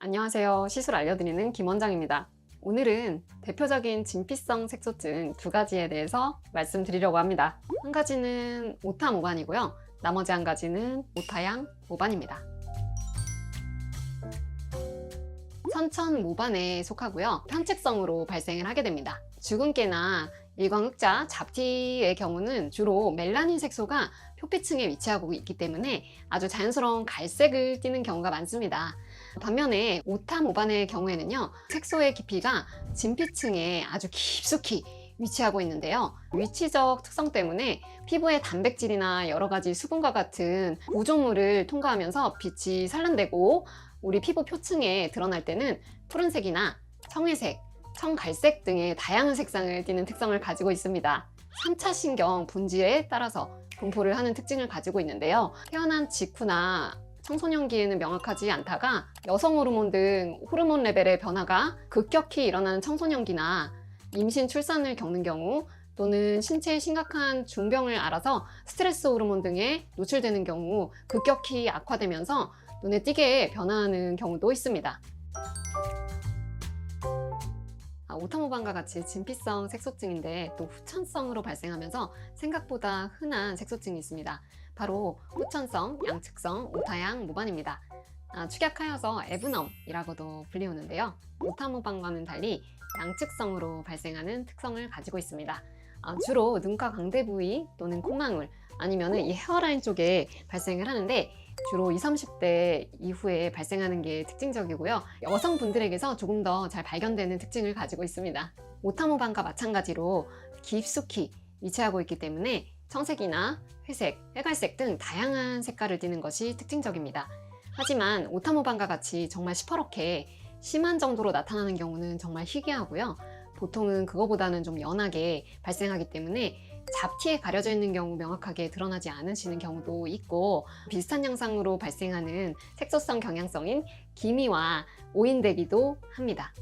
안녕하세요. 시술 알려드리는 김 원장입니다. 오늘은 대표적인 진피성 색소증 두 가지에 대해서 말씀드리려고 합니다. 한 가지는 오타 모반이고요. 나머지 한 가지는 오타양 모반입니다. 선천 모반에 속하고요. 편측성으로 발생을 하게 됩니다. 주근깨나 일광흑자, 잡티의 경우는 주로 멜라닌 색소가 표피층에 위치하고 있기 때문에 아주 자연스러운 갈색을 띠는 경우가 많습니다. 반면에 오타 모반의 경우에는요, 색소의 깊이가 진피층에 아주 깊숙이 위치하고 있는데요. 위치적 특성 때문에 피부의 단백질이나 여러 가지 수분과 같은 구조물을 통과하면서 빛이 산란되고 우리 피부 표층에 드러날 때는 푸른색이나 청회색, 청갈색 등의 다양한 색상을 띠는 특성을 가지고 있습니다. 3차 신경 분지에 따라서 분포를 하는 특징을 가지고 있는데요. 태어난 직후나 청소년기에는 명확하지 않다가 여성 호르몬 등 호르몬 레벨의 변화가 급격히 일어나는 청소년기나 임신 출산을 겪는 경우 또는 신체에 심각한 중병을 알아서 스트레스 호르몬 등에 노출되는 경우 급격히 악화되면서 눈에 띄게 변화하는 경우도 있습니다. 아, 오타모반과 같이 진피성 색소증인데 또 후천성으로 발생하면서 생각보다 흔한 색소증이 있습니다. 바로 후천성, 양측성, 오타양 모반입니다. 아, 축약하여서 에브넘이라고도 불리우는데요. 오타모반과는 달리 양측성으로 발생하는 특성을 가지고 있습니다. 아, 주로 눈가 광대 부위 또는 콧망울 아니면 이 헤어라인 쪽에 발생을 하는데 주로 20, 30대 이후에 발생하는 게 특징적이고요. 여성분들에게서 조금 더 잘 발견되는 특징을 가지고 있습니다. 오타모반과 마찬가지로 깊숙이 위치하고 있기 때문에 청색이나 회색, 회갈색 등 다양한 색깔을 띠는 것이 특징적입니다. 하지만 오타모반과 같이 정말 시퍼렇게 심한 정도로 나타나는 경우는 정말 희귀하고요. 보통은 그거보다는 좀 연하게 발생하기 때문에 잡티에 가려져 있는 경우 명확하게 드러나지 않으시는 경우도 있고 비슷한 양상으로 발생하는 색소성 경향성인 기미와 오인되기도 합니다.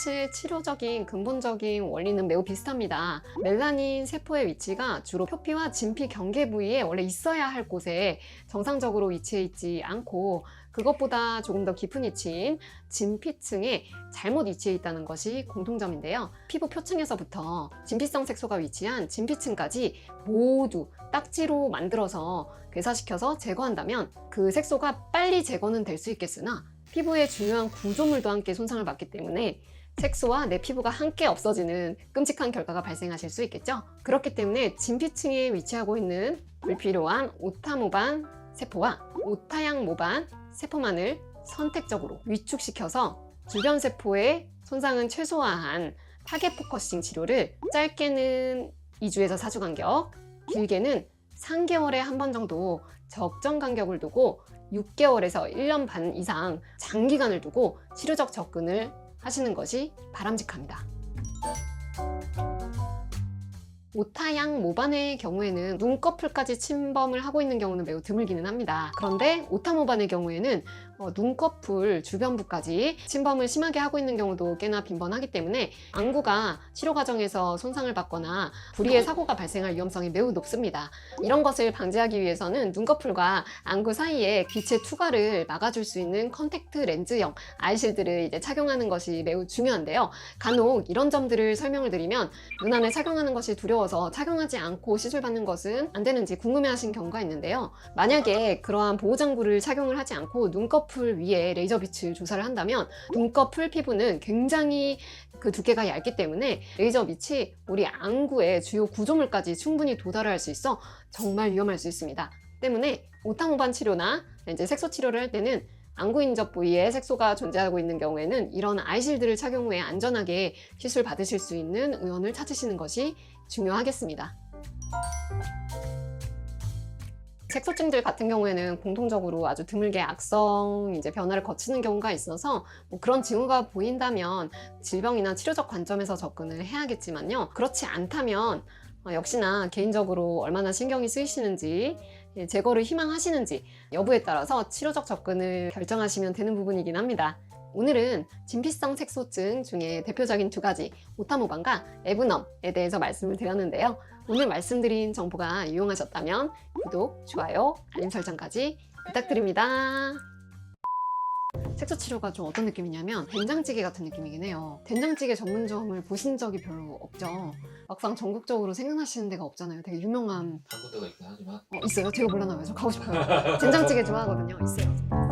사실 치료적인 근본적인 원리는 매우 비슷합니다. 멜라닌 세포의 위치가 주로 표피와 진피 경계 부위에 원래 있어야 할 곳에 정상적으로 위치해 있지 않고 그것보다 조금 더 깊은 위치인 진피층에 잘못 위치해 있다는 것이 공통점인데요. 피부 표층에서부터 진피성 색소가 위치한 진피층까지 모두 딱지로 만들어서 괴사시켜서 제거한다면 그 색소가 빨리 제거는 될 수 있겠으나 피부의 중요한 구조물도 함께 손상을 받기 때문에 색소와 내 피부가 함께 없어지는 끔찍한 결과가 발생하실 수 있겠죠. 그렇기 때문에 진피층에 위치하고 있는 불필요한 오타모반 세포와 오타양 모반 세포만을 선택적으로 위축시켜서 주변 세포의 손상은 최소화한 타겟 포커싱 치료를 짧게는 2주에서 4주 간격, 길게는 3개월에 한 번 정도 적정 간격을 두고 6개월에서 1년 반 이상 장기간을 두고 치료적 접근을 하시는 것이 바람직합니다. 오타양 모반의 경우에는 눈꺼풀까지 침범을 하고 있는 경우는 매우 드물기는 합니다. 그런데 오타 모반의 경우에는 어, 눈꺼풀 주변부까지 침범을 심하게 하고 있는 경우도 꽤나 빈번하기 때문에 안구가 치료 과정에서 손상을 받거나 불의의 사고가 발생할 위험성이 매우 높습니다. 이런 것을 방지하기 위해서는 눈꺼풀과 안구 사이에 빛의 투과를 막아줄 수 있는 컨택트 렌즈형 아이실드를 이제 착용하는 것이 매우 중요한데요. 간혹 이런 점들을 설명을 드리면 눈 안에 착용하는 것이 두려워 서 착용하지 않고 시술받는 것은 안 되는지 궁금해하신 경우가 있는데요. 만약에 그러한 보호장구를 착용을 하지 않고 눈꺼풀 위에 레이저 빛을 조사를 한다면 눈꺼풀 피부는 굉장히 그 두께가 얇기 때문에 레이저 빛이 우리 안구의 주요 구조물까지 충분히 도달할 수 있어 정말 위험할 수 있습니다. 때문에 오타모반 치료나 이제 색소 치료를 할 때는 안구 인접 부위에 색소가 존재하고 있는 경우에는 이런 아이실드를 착용 후에 안전하게 시술 받으실 수 있는 의원을 찾으시는 것이 중요하겠습니다. 색소증들 같은 경우에는 공통적으로 아주 드물게 악성 이제 변화를 거치는 경우가 있어서 뭐 그런 징후가 보인다면 질병이나 치료적 관점에서 접근을 해야겠지만요. 그렇지 않다면 어, 역시나 개인적으로 얼마나 신경이 쓰이시는지 예, 제거를 희망하시는지 여부에 따라서 치료적 접근을 결정하시면 되는 부분이긴 합니다. 오늘은 진피성 색소증 중에 대표적인 두 가지 오타모반과 에브넘에 대해서 말씀을 드렸는데요. 오늘 말씀드린 정보가 유용하셨다면 구독, 좋아요, 알림 설정까지 부탁드립니다. 색소 치료가 좀 어떤 느낌이냐면 된장찌개 같은 느낌이긴 해요. 된장찌개 전문점을 보신 적이 별로 없죠. 막상 전국적으로 생각나시는 데가 없잖아요. 되게 유명한 한 군데가 있긴 하지만 어, 있어요. 제가 몰라나 봐요. 저 가고 싶어요. 된장찌개 좋아하거든요. 있어요.